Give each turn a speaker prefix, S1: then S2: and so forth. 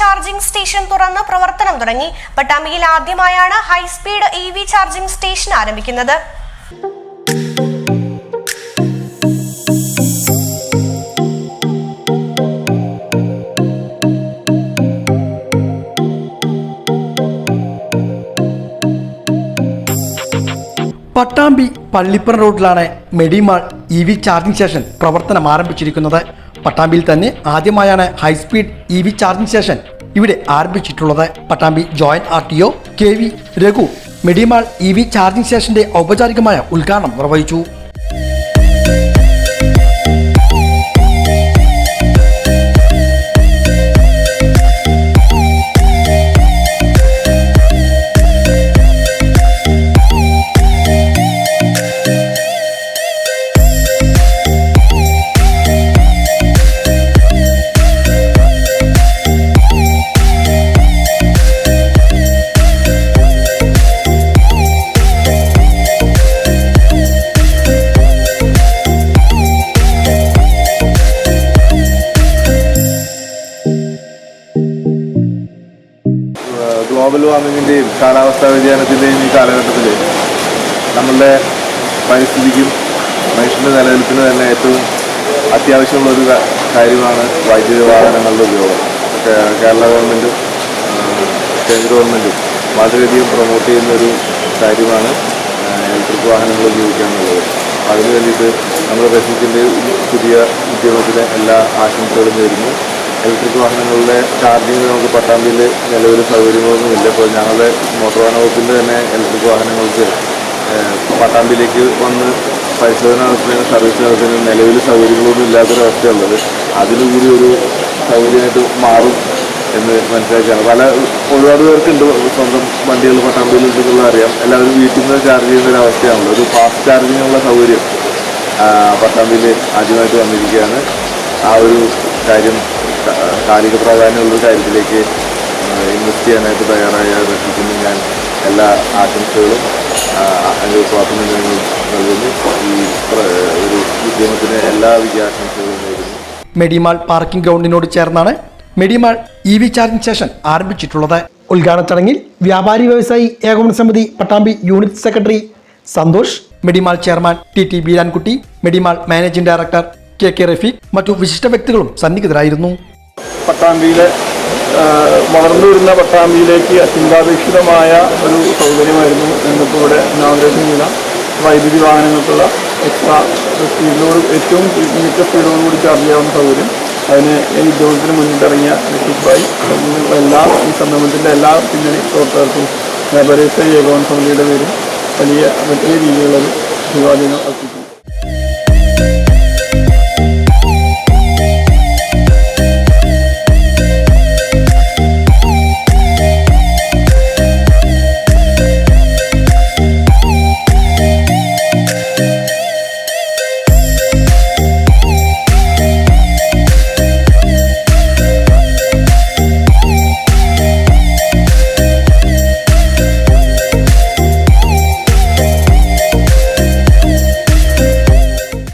S1: Charging station തുറന്ന് പ്രവർത്തനം തുടങ്ങി. പട്ടാമ്പിയിൽ ആദ്യമായാണ് high speed E V charging station ആരംഭിക്കുന്നത്.
S2: പട്ടാമ്പി പള്ളിപ്പുറം റോഡിലാണ് Medimall E V charging station പ്രവർത്തനം ആരംഭിച്ചിരിക്കുന്നത്. പട്ടാമ്പിയിൽ തന്നെ ആദ്യമായാണ് high speed E V charging station ഇവിടെ ആരംഭിച്ചിട്ടുള്ളത് Pattambi joint R T O K V Raghu. Medimall E V charging സ്റ്റേഷന്റെ ഔപചാരികമായ ഉദ്ഘാടനം നിർവഹിച്ചു.
S3: ഗ്ലോബൽ വാർമിങ്ങിന്റെയും കാലാവസ്ഥാ വ്യതിയാനത്തിന്റെയും ഈ കാലഘട്ടത്തിൽ നമ്മളുടെ പരിസ്ഥിതിക്കും മനുഷ്യന്റെ നിലനിൽപ്പിന് തന്നെ ഏറ്റവും അത്യാവശ്യമുള്ളൊരു കാര്യമാണ് വൈദ്യുതി വാഹനങ്ങളുടെ ഉപയോഗം. കേരള ഗവൺമെന്റും കേന്ദ്ര ഗവൺമെന്റും വളരെയധികം പ്രൊമോട്ട് ചെയ്യുന്ന ഒരു കാര്യമാണ് ഇലക്ട്രിക് വാഹനങ്ങൾ അപ്പോൾ അതിന് വേണ്ടിയിട്ട് നമ്മുടെ റെസിഡന്റിന്റെ പുതിയ ഉദ്യമത്തിന് എല്ലാ ആശംസകളും നേരുന്നു. ഇലക്ട്രിക് വാഹനങ്ങളുടെ ചാർജിങ് നമുക്ക് പട്ടാമ്പിയിൽ നിലവിൽ സൗകര്യങ്ങളൊന്നും ഇല്ല. ഇപ്പോൾ ഞങ്ങളുടെ മോട്ടോർ വാഹന വകുപ്പിന്റെ തന്നെ ഇലക്ട്രിക് വാഹനങ്ങൾക്ക് പട്ടാമ്പിയിലേക്ക് വന്ന് പരിശോധന നടത്തുന്നതിന് സർവീസ് നടത്തുന്നതിന് നിലവിൽ സൗകര്യങ്ങളൊന്നും ഇല്ലാത്തൊരവസ്ഥയുള്ളത് അതിനുകൂടി ഒരു സൗകര്യമായിട്ട് മാറും എന്ന് മനസ്സിലാക്കിയാണ്. പല ഒരുപാട് പേർക്കുണ്ട്. സ്വന്തം വണ്ടികൾ പട്ടാമ്പിയിൽ ഉണ്ടെന്നുള്ള അറിയാം. എല്ലാവരും വീട്ടിൽ നിന്ന് ചാർജ് ചെയ്യുന്ന ഒരു അവസ്ഥയാണല്ലോ ഒരു ഫാസ്റ്റ് ചാർജിങ്ങിനുള്ള സൗകര്യം പട്ടാമ്പിയിൽ ആദ്യമായിട്ട് വന്നിരിക്കുകയാണ്. ആ ഒരു കാര്യം കാലിക പ്രാധാന്യമുള്ളൊരു കാര്യത്തിലേക്ക് ഇൻവെസ്റ്റ് ചെയ്യാനായിട്ട് തയ്യാറായ വ്യക്തിക്കുന്നു ഞാൻ എല്ലാ ആശംസകളും സ്വാതന്ത്ര്യങ്ങളും നൽകുന്നു ഈ ഒരു ഉദ്യമത്തിന് എല്ലാ വിജയാശംസകളും നേരുന്നു.
S2: മെഡിമാൾ പാർക്കിംഗ് ഗ്രൗണ്ടിനോട് ചേർന്നാണ് Medimall E V charging station ആരംഭിച്ചിട്ടുള്ളത്. ഉദ്ഘാടന ചടങ്ങിൽ വ്യാപാരി വ്യവസായി ഏകോപന സമിതി Pattambi unit secretary Santhosh Medimall chairman T T Beerankutty Medimall managing director K K Rafeeq മറ്റു വിശിഷ്ട വ്യക്തികളും സന്നിഹിതരായിരുന്നു.
S4: പട്ടാമ്പിയിലെ വളർന്നു വരുന്ന പട്ടാമ്പിയിലേക്ക് അത്യന്താപേക്ഷിതമായ ഒരു സൗകര്യമായിരുന്നു ഞങ്ങൾക്ക് ഇവിടെ ഇനാഗ്രേഷൻ ചെയ്ത വൈദ്യുതി വാഹനങ്ങൾക്കുള്ള എക്സ്ട്രാ സ്പീഡിനോട് ഏറ്റവും മിക്ക സ്പീഡോടുകൂടി ചാർജ് ചെയ്യാവുന്ന സൗകര്യം. അതിന് ഈ ഉദ്യോഗത്തിന് മുന്നിട്ടിറങ്ങിയ ഋഷിക് ഭായ് എല്ലാ ഈ സംരംഭത്തിന്റെ എല്ലാ പിന്നണി പ്രവർത്തകർക്കും വ്യാപാരേശ്വര ഏകോപന സമിതിയുടെ പേരിൽ വലിയ വലിയ രീതിയിലുള്ളൊരു അഭിവാദ്യങ്ങൾ അർപ്പിക്കുന്നു.